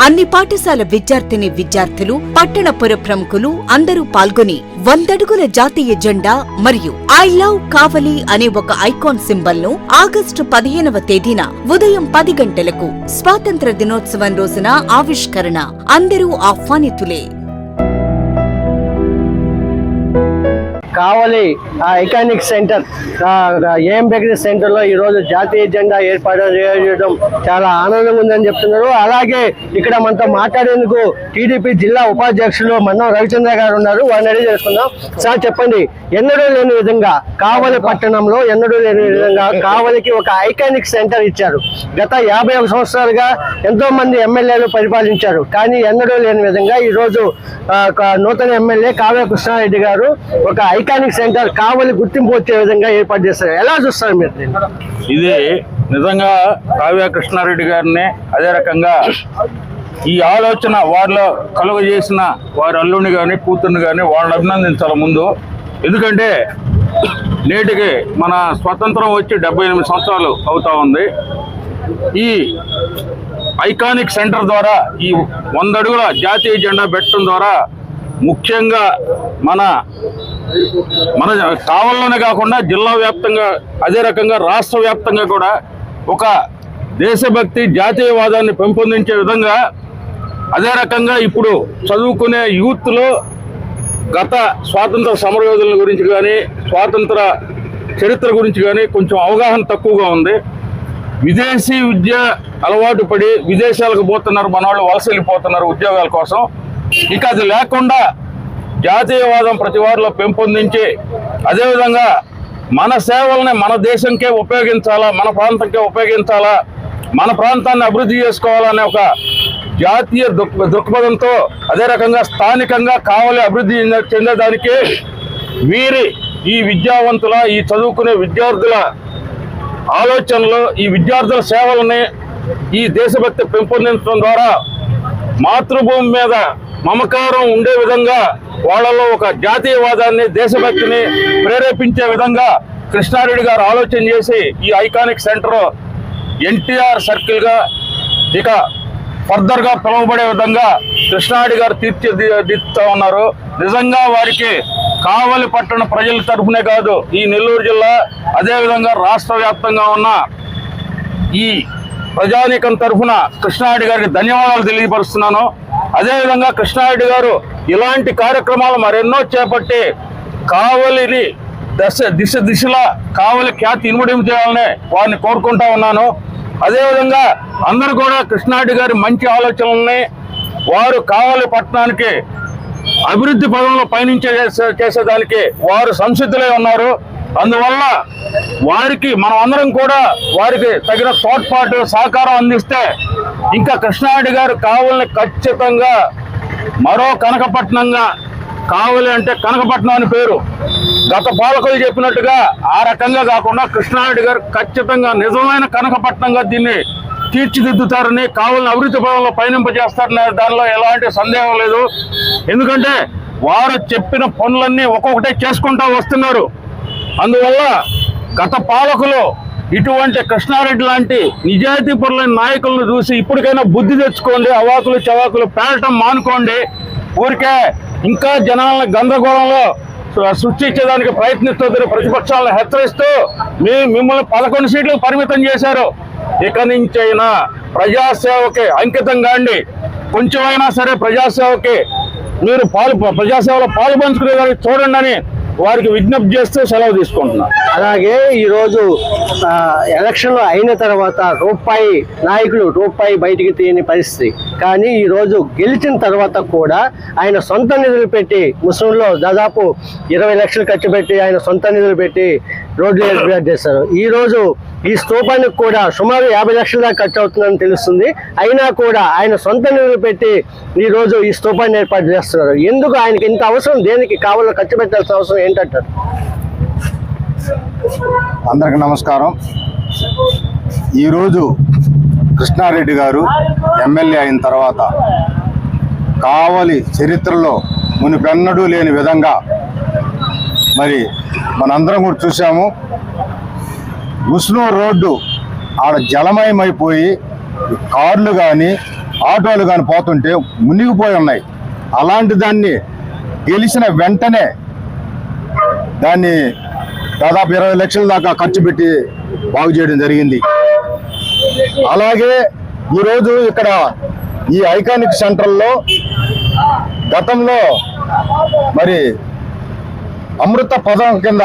అన్ని పాఠశాల విద్యార్థిని విద్యార్థులు పట్టణ పుర ప్రముఖులు అందరూ పాల్గొని వందడుగుల జాతీయ జెండా మరియు ఐ లవ్ కావలి అనే ఒక ఐకాన్ సింబల్ను ఆగస్టు పదిహేనవ తేదీన ఉదయం పది గంటలకు స్వాతంత్ర దినోత్సవం రోజున ఆవిష్కరణ. అందరూ ఆహ్వానితులే. కావలి ఆ ఐకానిక్ సెంటర్ ఏఎం బేకరీ సెంటర్లో ఈ రోజు జాతీయ జెండా ఏర్పాటు చేయడం చాలా ఆనందంగా ఉందని చెప్తున్నారు. అలాగే ఇక్కడ మనతో మాట్లాడేందుకు టీడీపీ జిల్లా ఉపాధ్యక్షులు మన్నం రవిచంద్ర గారు ఉన్నారు. వారిని అడిగి చేసుకుందాం సార్ చెప్పండి ఎన్నడూ లేని విధంగా కావలి పట్టణంలో ఎన్నడూ లేని విధంగా కావలికి ఒక ఐకానిక్ సెంటర్ ఇచ్చారు. గత యాభై ఒక సంవత్సరాలుగా ఎంతో మంది ఎమ్మెల్యేలు పరిపాలించారు. కానీ ఎన్నడూ లేని విధంగా ఈరోజు ఒక నూతన ఎమ్మెల్యే కావ్య కృష్ణారెడ్డి గారు ఒక ఐకానిక్ సెంటర్ కావలి గుర్తింపు వచ్చే విధంగా ఏర్పాటు చేస్తారు ఎలా చూస్తారు మీరు ఇది నిజంగా కావ్య కృష్ణారెడ్డి గారిని అదే రకంగా ఈ ఆలోచన వారిలో కలుగజేసిన వారి అల్లుని కానీ కూతుర్ని కానీ వాళ్ళని అభినందించాలి ముందు. ఎందుకంటే నేటికి మన స్వతంత్రం వచ్చి డెబ్బై ఎనిమిది సంవత్సరాలు అవుతా ఉంది. ఈ ఐకానిక్ సెంటర్ ద్వారా ఈ వంద అడుగుల జాతీయ జెండా పెట్టడం ద్వారా ముఖ్యంగా మన మన కావల్లోనే కాకుండా జిల్లా వ్యాప్తంగా అదే రకంగా రాష్ట్ర వ్యాప్తంగా కూడా ఒక దేశభక్తి జాతీయవాదాన్ని పెంపొందించే విధంగా అదే రకంగా ఇప్పుడు చదువుకునే యూత్లో గత స్వాతంత్ర సమరయోధుల గురించి కానీ స్వాతంత్ర చరిత్ర గురించి కానీ కొంచెం అవగాహన తక్కువగా ఉంది. విదేశీ విద్య అలవాటు పడి విదేశాలకు పోతున్నారు మన వాళ్ళు వలస వెళ్ళిపోతున్నారు ఉద్యోగాల కోసం. ఇక అది లేకుండా జాతీయవాదం ప్రతి వారిలో పెంపొందించి అదేవిధంగా మన సేవల్ని మన దేశంకే ఉపయోగించాలా మన ప్రాంతంకే ఉపయోగించాలా మన ప్రాంతాన్ని అభివృద్ధి చేసుకోవాలనే ఒక జాతీయ దృక్పథంతో అదే రకంగా స్థానికంగా కావాలి అభివృద్ధి చెందేదానికి వీరి ఈ విద్యావంతుల ఈ చదువుకునే విద్యార్థుల ఆలోచనలు ఈ విద్యార్థుల సేవలని ఈ దేశభక్తి పెంపొందించడం ద్వారా మాతృభూమి మీద మమకారం ఉండే విధంగా వాళ్ళలో ఒక జాతీయవాదాన్ని దేశభక్తిని ప్రేరేపించే విధంగా కృష్ణారెడ్డి గారు ఆలోచన చేసి ఈ ఐకానిక్ సెంటర్ ఎన్టీఆర్ సర్కిల్గా ఇక ఫర్దర్గా పిలువబడే విధంగా కృష్ణారెడ్డి గారు తీర్చిదిద్దుతూ ఉన్నారు. నిజంగా వారికి కావలి పట్టణ ప్రజల తరఫునే కాదు ఈ నెల్లూరు జిల్లా అదేవిధంగా రాష్ట్ర వ్యాప్తంగా ఉన్న ఈ ప్రజానీకం తరఫున కృష్ణారెడ్డి గారికి ధన్యవాదాలు తెలియపరుస్తున్నాను. అదేవిధంగా కృష్ణారెడ్డి గారు ఇలాంటి కార్యక్రమాలు మరెన్నో చేపట్టి కావలిని దశ దిశ దిశలా కావలి ఖ్యాతి ఇనుమడింపు చేయాలని వారిని కోరుకుంటా ఉన్నాను. అదేవిధంగా అందరూ కూడా కృష్ణారెడ్డి గారి మంచి ఆలోచనల్ని వారు కావలి పట్టణానికి అభివృద్ధి పదంలో పయనించే చేసేదానికి వారు సంసిద్ధులై ఉన్నారు. అందువల్ల వారికి మనం అందరం కూడా వారికి తగిన తోడ్పాటు సహకారం అందిస్తే ఇంకా కృష్ణారెడ్డి గారు కావాలని ఖచ్చితంగా మరో కనకపట్నంగా కావలి అంటే కనకపట్నం అని పేరు. గత పాలకులు చెప్పినట్టుగా ఆ రకంగా కాకుండా కృష్ణారెడ్డి గారు ఖచ్చితంగా నిజమైన కనకపట్నంగా దీన్ని తీర్చిదిద్దుతారని కావాలని అభివృద్ధి పదంలో పయనింపజేస్తారని దానిలో ఎలాంటి సందేహం లేదు. ఎందుకంటే వారు చెప్పిన పనులన్నీ ఒక్కొక్కటే చేసుకుంటూ వస్తున్నారు. అందువల్ల గత పాలకులు ఇటువంటి కృష్ణారెడ్డి లాంటి నిజాయితీపరులైన నాయకులను చూసి ఇప్పటికైనా బుద్ధి తెచ్చుకోండి అవాకులు చవాకులు పేరటం మానుకోండి. ఊరికే ఇంకా జనాలను గందరగోళంలో సృ- సృష్టించేదానికి ప్రయత్నిస్తుంది ప్రతిపక్షాలను హెచ్చరిస్తూ మీ మిమ్మల్ని పదకొండు సీట్లు పరిమితం చేశారు. ఇక నుంచైనా ప్రజాసేవకి అంకితం కాండి. కొంచెమైనా సరే ప్రజాసేవకి మీరు పాలు ప్రజాసేవలో పాలు పంచుకునేదానికి చూడండి అని వారికి విజ్ఞప్తి చేస్తూ సెలవు తీసుకుంటున్నారు. అలాగే ఈరోజు ఎలక్షన్లు అయిన తర్వాత రూపాయి నాయకులు రూపాయి బయటికి తీయని పరిస్థితి. కానీ ఈరోజు గెలిచిన తర్వాత కూడా ఆయన సొంత నిధులు పెట్టి ముస్లింలో దాదాపు ఇరవై లక్షలు ఖర్చు పెట్టి ఆయన సొంత నిధులు పెట్టి రోడ్లు ఏర్పాటు చేశారు. ఈరోజు ఈ స్తూపానికి కూడా సుమారు యాభై లక్షల దాకా ఖర్చు అవుతుందని తెలుస్తుంది. అయినా కూడా ఆయన సొంత నిధులు పెట్టి ఈ రోజు ఈ స్తూపాన్ని ఏర్పాటు చేస్తున్నారు. ఎందుకు ఆయనకి ఇంత అవసరం? దేనికి కావాలో ఖర్చు పెట్టాల్సిన అవసరం? ఏంటంటారు? అందరికి నమస్కారం. ఈరోజు కృష్ణారెడ్డి గారు ఎమ్మెల్యే అయిన తర్వాత కావలి చరిత్రలో మునిపెన్నడూ లేని విధంగా మరి మనందరం కూడా చూసాము ముస్లిం రోడ్డు ఆడ జలమయమైపోయి కార్లు కానీ ఆటోలు కానీ పోతుంటే మునిగిపోయి ఉన్నాయి. అలాంటి దాన్ని గెలిచిన వెంటనే దాన్ని దాదాపు ఇరవై లక్షల దాకా ఖర్చు పెట్టి బాగు చేయడం జరిగింది. అలాగే ఈరోజు ఇక్కడ ఈ ఐకానిక్ సెంటర్లో గతంలో మరి అమృత పదం కింద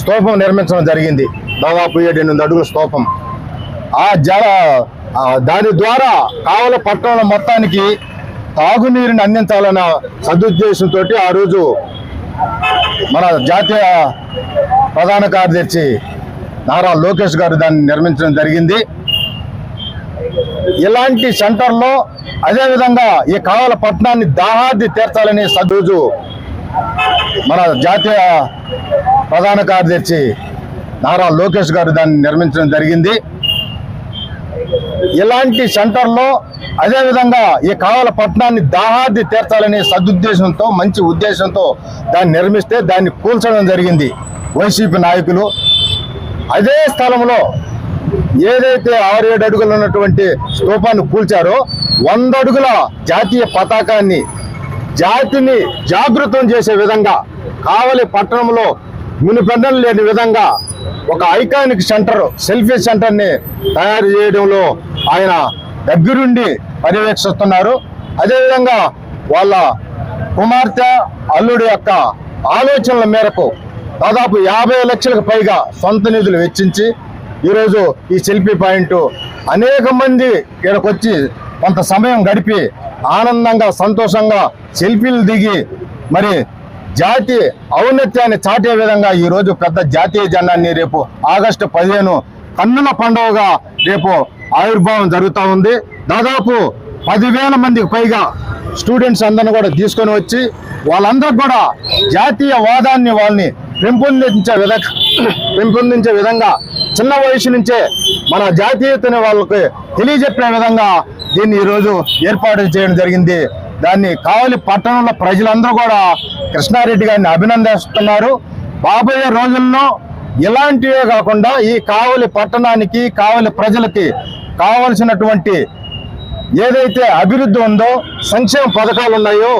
స్తూపం నిర్మించడం జరిగింది. దాదాపు ఏడు ఎనిమిది అడుగుల స్తూపం. ఆ జల దాని ద్వారా కావల పట్టణం మొత్తానికి తాగునీరుని అందించాలన్న సదుద్దేశంతో ఆ రోజు మన జాతీయ ప్రధాన కార్యదర్శి నారా లోకేష్ గారు దాన్ని నిర్మించడం జరిగింది. ఇలాంటి సెంటర్లో అదేవిధంగా ఈ కావాల పట్టణాన్ని దాహాది తీర్చాలని సద్రోజు మన జాతీయ ప్రధాన కార్యదర్శి నారా లోకేష్ గారు దాన్ని నిర్మించడం జరిగింది. ఇలాంటి సెంటర్లో అదేవిధంగా ఈ కావల పట్టణాన్ని దాహాది తీర్చాలనే సదుద్దేశంతో మంచి ఉద్దేశంతో దాన్ని నిర్మిస్తే దాన్ని కూల్చడం జరిగింది వైసీపీ నాయకులు. అదే స్థలంలో ఏదైతే ఆరు ఏడు అడుగులు ఉన్నటువంటి స్తూపాన్ని కూల్చారో వంద అడుగుల జాతీయ పతాకాన్ని జాతిని జాగృతం చేసే విధంగా కావలి పట్టణంలో మునిపెండలు లేని విధంగా ఒక ఐకానిక్ సెంటర్ సెల్ఫీ సెంటర్ని తయారు చేయడంలో ఆయన దగ్గరుండి పర్యవేక్షిస్తున్నారు. అదేవిధంగా వాళ్ళ కుమార్తె అల్లుడి యొక్క ఆలోచనల మేరకు దాదాపు యాభై లక్షలకు పైగా సొంత నిధులు వెచ్చించి ఈరోజు ఈ సెల్ఫీ పాయింట్ అనేక మంది ఇక్కడికి వచ్చి కొంత సమయం గడిపి ఆనందంగా సంతోషంగా సెల్ఫీలు దిగి మరి జాతి ఔన్నత్యాన్ని చాటే విధంగా ఈరోజు పెద్ద జాతీయ జెండాన్ని రేపు ఆగస్టు పదిహేను కన్నుల పండుగగా రేపు ఆవిర్భావం జరుగుతూ ఉంది. దాదాపు పదివేల మందికి పైగా స్టూడెంట్స్ అందరిని కూడా తీసుకొని వచ్చి వాళ్ళందరూ కూడా జాతీయ వాదాన్ని వాళ్ళని పెంపొందించే విధంగా పెంపొందించే విధంగా చిన్న వయసు నుంచే మన జాతీయతని వాళ్ళకి తెలియజెప్పే విధంగా దీన్ని ఈరోజు ఏర్పాటు చేయడం జరిగింది. దాన్ని కావలి పట్టణంలో ప్రజలందరూ కూడా కృష్ణారెడ్డి గారిని అభినందిస్తున్నారు. రాబోయే రోజుల్లో ఇలాంటివే కాకుండా ఈ కావలి పట్టణానికి కావలి ప్రజలకి కావలసినటువంటి ఏదైతే అభివృద్ధి ఉందో సంక్షేమ పథకాలు ఉన్నాయో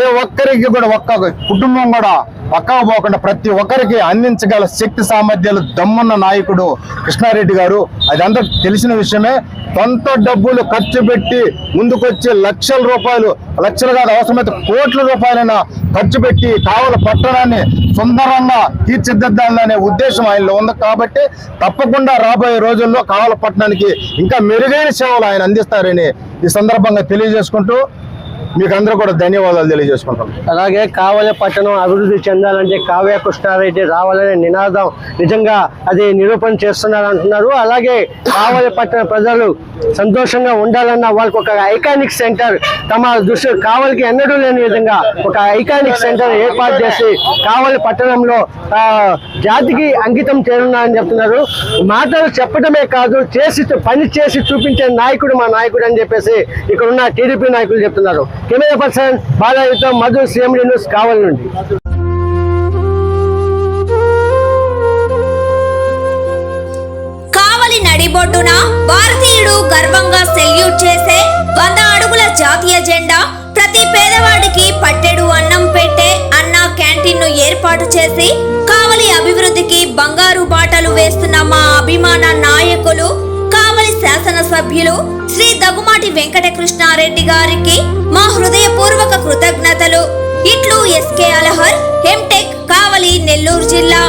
ఏ ఒక్కరికి కూడా ఒక్క కుటుంబం కూడా పక్కకు పోకుండా ప్రతి ఒక్కరికి అందించగల శక్తి సామర్థ్యాలు దమ్మున్న నాయకుడు కృష్ణారెడ్డి గారు. అది అందరికి తెలిసిన విషయమే. సొంత డబ్బులు ఖర్చు పెట్టి ముందుకొచ్చి లక్షల రూపాయలు లక్షలు కాదు అవసరమైతే కోట్ల రూపాయలైనా ఖర్చు పెట్టి కావల పట్టణాన్ని సుందరంగా తీర్చిదిద్దాలనే ఉద్దేశం ఆయనలో ఉంది. కాబట్టి తప్పకుండా రాబోయే రోజుల్లో కావల పట్టణానికి ఇంకా మెరుగైన సేవలు ఆయన అందిస్తారని ఈ సందర్భంగా తెలియజేసుకుంటూ మీకు అందరూ కూడా ధన్యవాదాలు తెలియజేసుకుంటాం అలాగే కావలి పట్టణం అభివృద్ధి చెందాలంటే కావ్య కృష్ణారెడ్డి రావాలనే నినాదం నిజంగా అది నిరూపణ చేస్తున్నారు అంటున్నారు అలాగే కావలి పట్టణ ప్రజలు సంతోషంగా ఉండాలన్న వాళ్ళకి ఒక ఐకానిక్ సెంటర్ తమ దృష్టి కావలికి ఎన్నడూ లేని విధంగా ఒక ఐకానిక్ సెంటర్ ఏర్పాటు చేసి కావలి పట్టణంలో జాతికి అంకితం చేరున్నారని చెప్తున్నారు. మాటలు చెప్పడమే కాదు చేసి పని చేసి చూపించే నాయకుడు మా నాయకుడు అని చెప్పేసి ఇక్కడ ఉన్న టీడీపీ నాయకులు చెప్తున్నారు. కెమెరా పర్సన్ బాలయ్యతో మధు సిఎండి న్యూస్ కావలి నుండి. కావలి నడిబొడ్డున భారతీయుడు గర్వంగా సెల్యూట్ చేసే వంద అడుగుల జాతీయ జెండా ప్రతి పేదవాడికి పట్టెడు అన్నం పెట్టే అన్న క్యాంటీన్ను ఏర్పాటు చేసి కావలి అభివృద్ధికి బంగారు బాటలు వేస్తున్న మా అభిమాన నాయకులు శాసనసభ్యులు శ్రీ దగ్గుమాటి వెంకటకృష్ణారెడ్డి గారికి మా హృదయపూర్వక కృతజ్ఞతలు. ఇట్లు ఎస్కే అలహర్ ఎంటెక్ కావలి నెల్లూరు జిల్లా.